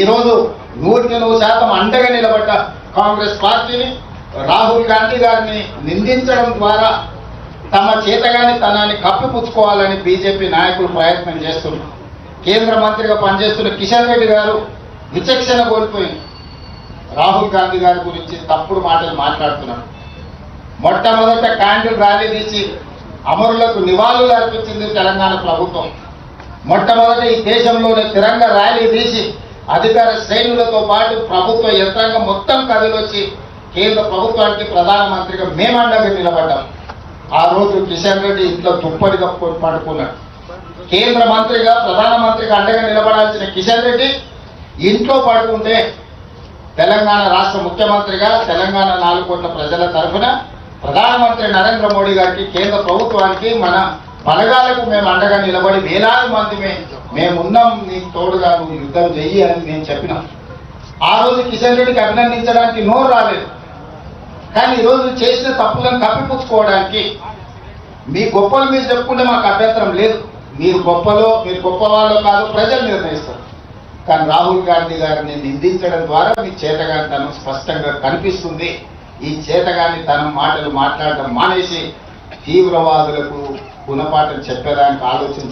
ఈరోజు నూటికి నూరు శాతం అండగా నిలబడ్డ కాంగ్రెస్ పార్టీని రాహుల్ గాంధీ గారిని నిందించడం ద్వారా తమ చేతగాని తనాన్ని కప్పిపుచ్చుకోవాలని బీజేపీ నాయకులు ప్రయత్నం చేస్తున్నారు. కేంద్ర మంత్రిగా పనిచేస్తున్న కిషన్ రెడ్డి గారు విచక్షణ కోల్పోయింది రాహుల్ గాంధీ గారి గురించి తప్పుడు మాటలు మాట్లాడుతున్నారు. మొట్టమొదట క్యాండిల్ ర్యాలీ తీసి అమరులకు నివాళులు అర్పించింది తెలంగాణ ప్రభుత్వం. మొట్టమొదట ఈ దేశంలోనే తిరంగ ర్యాలీ తీసి అధికార శ్రేణులతో పాటు ప్రభుత్వ యంత్రాంగం మొత్తం కదిలొచ్చి కేంద్ర ప్రభుత్వానికి ప్రధానమంత్రిగా మేమండగా నిలబడ్డాం. ఆ రోజు కిషన్ రెడ్డి ఇంట్లో దుప్పటి కప్పుకొని పడుకున్నాడు. కేంద్ర మంత్రిగా ప్రధానమంత్రిగా అండగా నిలబడాల్సిన కిషన్ రెడ్డి ఇంట్లో పడుకుంటే తెలంగాణ రాష్ట్ర ముఖ్యమంత్రిగా తెలంగాణ నాలుగు కోట్ల ప్రజల తరఫున ప్రధానమంత్రి నరేంద్ర మోడీ గారికి కేంద్ర ప్రభుత్వానికి మన బలగాలకు మేము అండగా నిలబడి వేలాది మంది మేము మేమున్నాం నీకు తోడుగా నువ్వు యుద్ధం చెయ్యి అని నేను చెప్పినాం. ఆ రోజు కిషన్ రెడ్డికి అభినందించడానికి నోరు రాలేదు. కానీ ఈరోజు చేసిన తప్పులను కప్పిపుచ్చుకోవడానికి మీ గొప్పలు మీరు చెప్పుకుంటే మాకు అభ్యంతరం లేదు. మీరు గొప్పలో మీరు గొప్ప వాళ్ళు కాదు ప్రజలు నిర్ణయిస్తారు. కానీ రాహుల్ గాంధీ గారిని నిందించడం ద్వారా మీ చేతగాని తనం స్పష్టంగా కనిపిస్తుంది. ఈ చేతగాని తనం మాటలు మాట్లాడడం మానేసి తీవ్రవాదులకు గుణపాఠం చెప్పేదానికి ఆలోచన